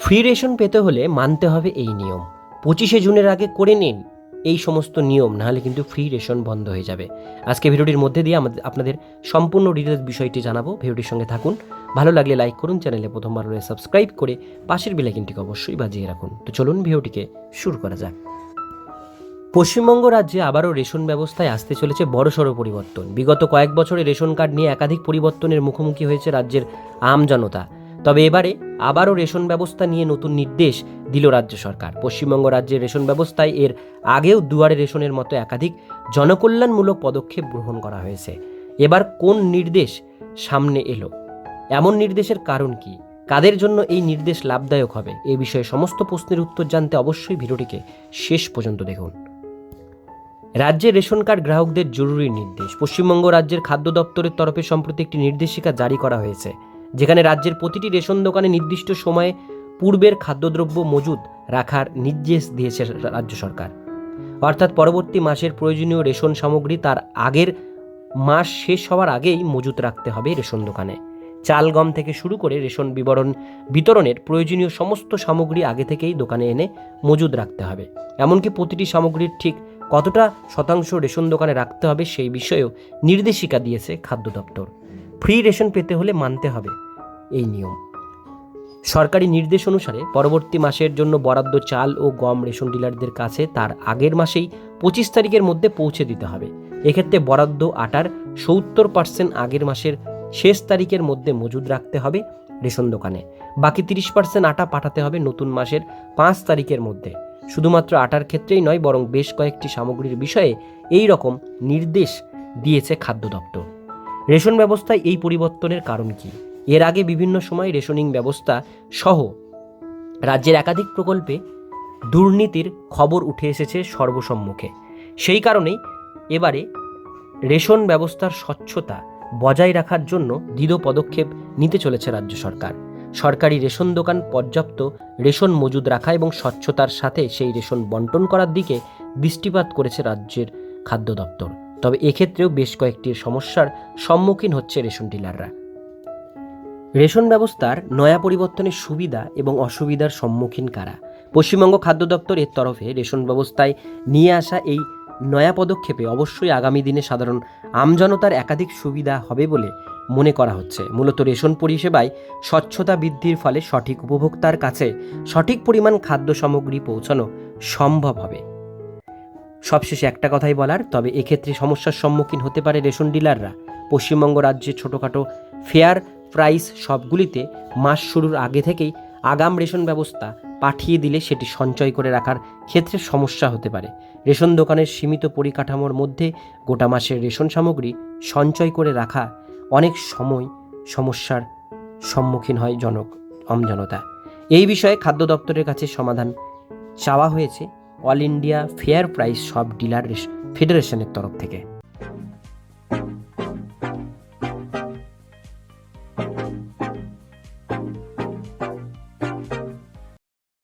Free ration পেতে হলে মানতে হবে এই নিয়ম। পঁচিশে জুনের আগে করে নিন এই সমস্ত নিয়ম, নাহলে কিন্তু ফ্রি রেশন বন্ধ হয়ে যাবে। আজকে ভিডিওটির মধ্যে দিয়ে আমাদের আপনাদের সম্পূর্ণ ডিটেলস বিষয়টি জানাব। ভিডিওটির সঙ্গে থাকুন। ভালো লাগলে লাইক করুন, চ্যানেলে প্রথমবার হলে সাবস্ক্রাইব করে পাশের বেলাইকিনটিকে অবশ্যই বাজিয়ে রাখুন। তো চলুন ভিডিওটিকে শুরু করা যাক। পশ্চিমবঙ্গ রাজ্যে আবারও রেশন ব্যবস্থায় আসতে চলেছে বড়সড় পরিবর্তন। বিগত কয়েক বছরে রেশন কার্ড নিয়ে একাধিক পরিবর্তনের মুখোমুখি হয়েছে রাজ্যের আম জনতা। তবে এবারে আবারও রেশন ব্যবস্থা নিয়ে নতুন নির্দেশ দিল রাজ্য সরকার। পশ্চিমবঙ্গ রাজ্যের রেশন ব্যবস্থায় এর আগেও দুয়ারে রেশনের মতো একাধিক জনকল্যাণমূলক পদক্ষেপ গ্রহণ করা হয়েছে। এবার কোন নির্দেশ সামনে এলো? এমন নির্দেশের কারণ কি? কাদের জন্য এই নির্দেশ লাভদায়ক হবে? এই বিষয়ে সমস্ত প্রশ্নের উত্তর জানতে অবশ্যই ভিডিওটিকে শেষ পর্যন্ত দেখুন। রাজ্যের রেশন কার্ড গ্রাহকদের জরুরি নির্দেশ। পশ্চিমবঙ্গ রাজ্যের খাদ্য দপ্তরের তরফে সম্প্রতি একটি নির্দেশিকা জারি করা হয়েছে। যেখানে রাজ্যের প্রতিটি রেশন দোকানে নির্দিষ্ট সময়ে পূর্বের খাদ্যদ্রব্য মজুদ রাখার নির্দেশ দিয়েছে রাজ্য সরকার। অর্থাৎ পরবর্তী মাসের প্রয়োজনীয় রেশন সামগ্রী তার আগের মাস শেষ হওয়ার আগেই মজুত রাখতে হবে রেশন দোকানে। চাল গম থেকে শুরু করে রেশন বিবরণ বিতরণের প্রয়োজনীয় সমস্ত সামগ্রী আগে থেকেই দোকানে এনে মজুদ রাখতে হবে। এমনকি প্রতিটি সামগ্রীর ঠিক কতটা শতাংশ রেশন দোকানে রাখতে হবে সেই বিষয়েও নির্দেশিকা দিয়েছে খাদ্য দপ্তর। ফ্রি রেশন পেতে হলে মানতে হবে। এই নিয়ম। সরকারি নির্দেশ অনুসারে পরবর্তী মাসের জন্য বরাদ্দ চাল ও গম রেশন ডিলারদের কাছে তার আগের মাসেই পঁচিশ তারিখের মধ্যে পৌঁছে দিতে হবে। এক্ষেত্রে বরাদ্দ আটার সত্তর পার্সেন্ট আগের মাসের শেষ তারিখের মধ্যে মজুদ রাখতে হবে রেশন দোকানে। বাকি তিরিশ পার্সেন্ট আটা পাঠাতে হবে নতুন মাসের পাঁচ তারিখের মধ্যে। শুধুমাত্র আটার ক্ষেত্রেই নয়, বরং বেশ কয়েকটি সামগ্রীর বিষয়ে এই রকম নির্দেশ দিয়েছে খাদ্য দপ্তর। রেশন ব্যবস্থায় এই পরিবর্তনের কারণ কি? এর আগে বিভিন্ন সময় রেশনিং ব্যবস্থা সহ রাজ্যের একাধিক প্রকল্পে দুর্নীতির খবর উঠে এসেছে সর্বসম্মুখে। সেই কারণেই এবারে রেশন ব্যবস্থার স্বচ্ছতা বজায় রাখার জন্য দৃঢ় পদক্ষেপ নিতে চলেছে রাজ্য সরকার। সরকারি রেশন দোকান পর্যাপ্ত রেশন মজুদ রাখা এবং স্বচ্ছতার সাথে সেই রেশন বন্টন করার দিকে দৃষ্টিপাত করেছে রাজ্যের খাদ্য দপ্তর। তবে এক্ষেত্রেও বেশ কয়েকটি সমস্যার সম্মুখীন হচ্ছে রেশন ডিলাররা। রেশন ব্যবস্থার নয়া পরিবর্তনের সুবিধা এবং অসুবিধার সম্মুখীন কারা? পশ্চিমবঙ্গ খাদ্য দপ্তর এর তরফে রেশন ব্যবস্থায় নিয়ে আসা এই নয়া পদক্ষেপে অবশ্যই আগামী দিনে সাধারণ আমজনতার একাধিক সুবিধা হবে বলে মনে করা হচ্ছে। মূলত রেশন পরিষেবায় স্বচ্ছতা বৃদ্ধির ফলে সঠিক উপভোক্তার কাছে সঠিক পরিমাণ খাদ্য সামগ্রী পৌঁছানো সম্ভব হবে। সবশেষে একটা কথাই বলার, তবে এক্ষেত্রে সমস্যার সম্মুখীন হতে পারে রেশন ডিলাররা। পশ্চিমবঙ্গ রাজ্যে ছোটোখাটো ফেয়ার প্রাইস সবগুলিতে মাস শুরুর আগে থেকেই আগাম রেশন ব্যবস্থা পাঠিয়ে দিলে সেটি সঞ্চয় করে রাখার ক্ষেত্রে সমস্যা হতে পারে। রেশন দোকানের সীমিত পরিকাঠামোর মধ্যে গোটা মাসের রেশন সামগ্রী সঞ্চয় করে রাখা অনেক সময় সমস্যার সম্মুখীন হয় জনক, আমজনতা। এই বিষয়ে খাদ্য দপ্তরের কাছে সমাধান চাওয়া হয়েছে। অল ইন্ডিয়া ফেয়ার প্রাইস সব ডিলার ফেডারেশনের তরফ থেকে।